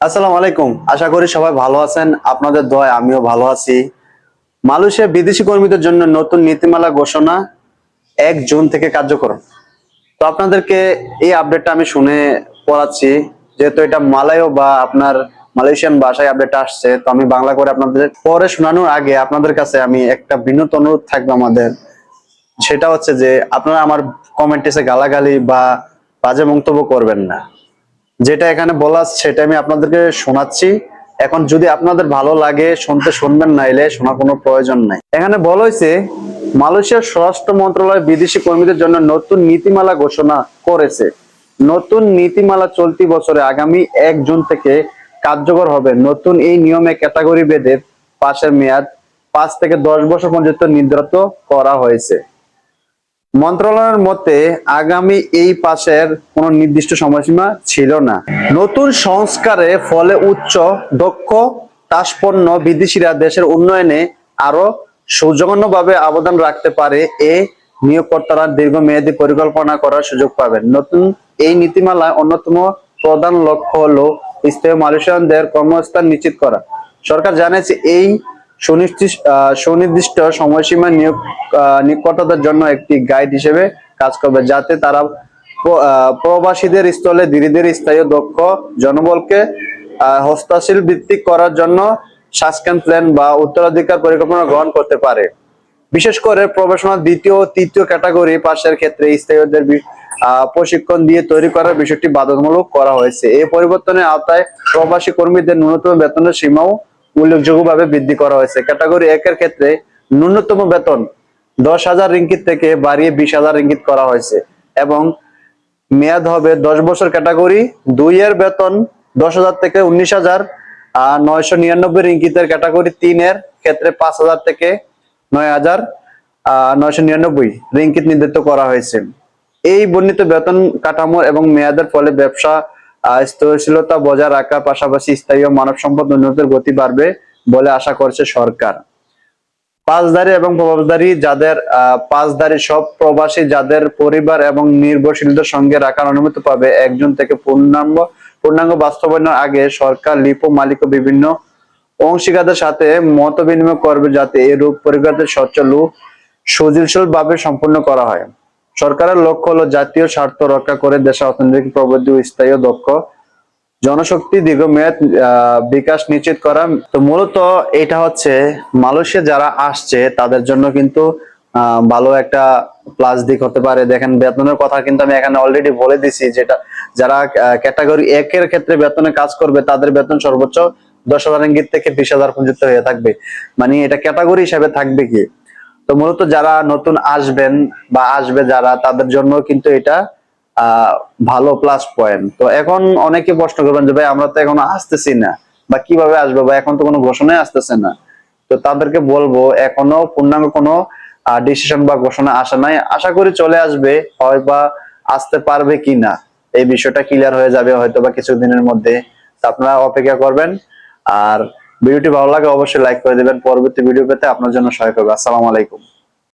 আসসালামু আলাইকুম। আশা করি সবাই ভালো আছেন। আপনাদের দোয়ায় আমিও ভালো আছি। মালয়েশিয়া বিদেশি কর্মীদের জন্য নতুন নীতিমালা ঘোষণা এক জুন থেকে কার্যকর তো আপনাদেরকে এই আপডেটটা আমি শুনে পড়াচ্ছি, যেহেতু এটা মালায়ও বা আপনার মালয়েশিয়ান ভাষায় আপডেট আসছে, তো আমি বাংলা করে আপনাদের পরে শোনানোর আগে আপনাদের কাছে আমি একটা বিনোদ অনুরোধ থাকবে আমাদের। সেটা হচ্ছে যে, আপনারা আমার কমেন্ট গালাগালি বা বাজে মন্তব্য করবেন না। যেটা এখানে বলা সেটা আমি আপনাদেরকে শোনাচ্ছি। এখন যদি আপনাদের ভালো লাগে, শুনতে শুনবেন না এলে শোনার কোনো প্রয়োজন নাই। এখানে বলা হয়েছে, মালয়েশিয়ার স্বরাষ্ট্র মন্ত্রণালয় বিদেশি কর্মীদের জন্য নতুন নীতিমালা ঘোষণা করেছে। নতুন নীতিমালা চলতি বছরে আগামী এক জুন থেকে কার্যকর হবে। নতুন এই নিয়মে ক্যাটাগরি বেদে পাশের মেয়াদ পাঁচ থেকে দশ বছর পর্যন্ত নির্ধারিত করা হয়েছে। মন্ত্রণালয়ের মতে আগামী এই পাশের কোন নির্দিষ্ট সময়সীমা ছিল না। নতুন সংস্কারে ফলে উচ্চ, দক্ষ তাসপন্ন বিদেশিরা দেশের উন্নয়নে আরও সৌজন্যভাবে অবদান রাখতে পারে এ নিয়োগকর্তারা দীর্ঘমেয়াদী পরিকল্পনা করার সুযোগ পাবেন। নতুন এই নীতিমালায় অন্যতম প্রধান লক্ষ্য হলো স্থায়ী মালয়েশিয়ানদের কর্মস্থান নিশ্চিত করা। সরকার জানিয়েছে এই সুনির্দিষ্ট সময়সীমা নিয়োগ নিয়োগকর্তাদের জন্য একটি গাইড হিসেবে কাজ করবে যাতে তারা প্রবাসীদের স্থলে ধীরে ধীরে স্থায়ী দক্ষ জনবলকে হস্তশীল ভিত্তিক করার জন্য শাসকান প্ল্যান বা উত্তরাধিকার পরিকল্পনা গ্রহণ করতে পারে। বিশেষ করে প্রফেশনাল দ্বিতীয় তৃতীয় ক্যাটাগরি পাশের ক্ষেত্রে স্থায়ীদের প্রশিক্ষণ দিয়ে তৈরি করার বিষয়টি বাধ্যতামূলক করা হয়েছে। এই পরিবর্তনের আওতায় প্রবাসী কর্মীদের ন্যূনতম বেতনের সীমাও উল্লেখযোগ্যভাবে বৃদ্ধি করা হয়েছে। ক্যাটাগরি একের ক্ষেত্রে ন্যূনতম বেতন দশ হাজার রিঙ্গিত থেকে বাড়িয়ে বিশ হাজার রিঙ্গিত করা হয়েছে এবং মেয়াদ হবে দশ বছর ক্যাটাগরি। দুই এর বেতন দশ হাজার থেকে উনিশ হাজার, আর নয়শো নিরানব্বই রিঙ্গিতের ক্যাটাগরি তিনের ক্ষেত্রে পাঁচ হাজার থেকে নয় হাজার নয়শো নিরানব্বই রিঙ্কিত নির্ধারিত করা হয়েছে। এই বর্ণিত বেতন কাঠামো এবং মেয়াদের ফলে ব্যবসা স্থিতিশীলতা বজায় রাখার পাশাপাশি স্থায়ী মানব সম্পদ উন্নতির গতি বাড়বে বলে আশা করছে সরকার। পাঁচদারি এবং প্রবাসদারি যাদের পাঁচদারি সব প্রবাসী যাদের পরিবার এবং নির্ভরশীলদের সঙ্গে রাখার অনুমতি পাবে, একজন থেকে পূর্ণাঙ্গ পূর্ণাঙ্গ বাস্তবায়নের আগে সরকার, লিপো, মালিক ও বিভিন্ন অংশীদারদের সাথে মত বিনিময় করবে যাতে এই রূপ পরিবারদের সচ্ছল ও সুশীল ভাবে সম্পূর্ণ করা হয়। সরকারের লক্ষ্য হলো জাতীয় স্বার্থ রক্ষা করে দেশের অর্থনৈতিক প্রবৃদ্ধি স্থায়ী দক্ষ। জনশক্তি দীর্ঘমেয়াদ বিকাশ নিশ্চিত করা। তো মূলত এটা হচ্ছে মালয়েশিয়া যারা আসছে, তাদের জন্য কিন্তু ভালো একটা প্লাস দিক হতে পারে। দেখেন, বেতনের কথা কিন্তু আমি এখানে অলরেডি বলে দিছি যেটা, যারা ক্যাটাগরি একের ক্ষেত্রে বেতনে কাজ করবে, তাদের বেতন সর্বোচ্চ দশ হাজার থেকে বিশ হাজার পর্যন্ত হয়ে থাকবে। মানে এটা ক্যাটাগরি হিসাবে থাকবে কি? তো মূলত যারা নতুন আসবেন বা আসবে যারা, তাদের জন্য কিন্তু এটা ভালো প্লাস পয়েন্ট তো এখন অনেকে প্রশ্ন করবেন যে, ভাই, আমরা তো এখন আসতেছি না, বা কীভাবে আসব, বা এখন তো কোনো ঘোষণাই আসতেছে না। তো তাদেরকে বলব, এখনও পূর্ণাঙ্গ কোনো ডিসিশন বা ঘোষণা আসা নাই। আশা করি চলে আসবে, হয় বা আসতে পারবে কি না এই বিষয়টা ক্লিয়ার হয়ে যাবে হয়তো বা কিছুদিনের মধ্যে। আপনারা অপেক্ষা করবেন, আর ভিডিওটি ভালো লাগে অবশ্যই লাইক করে দেবেন। পরবর্তী ভিডিও পেতে আপনার জন্য সহায়ক হবে। আসসালামু আলাইকুম।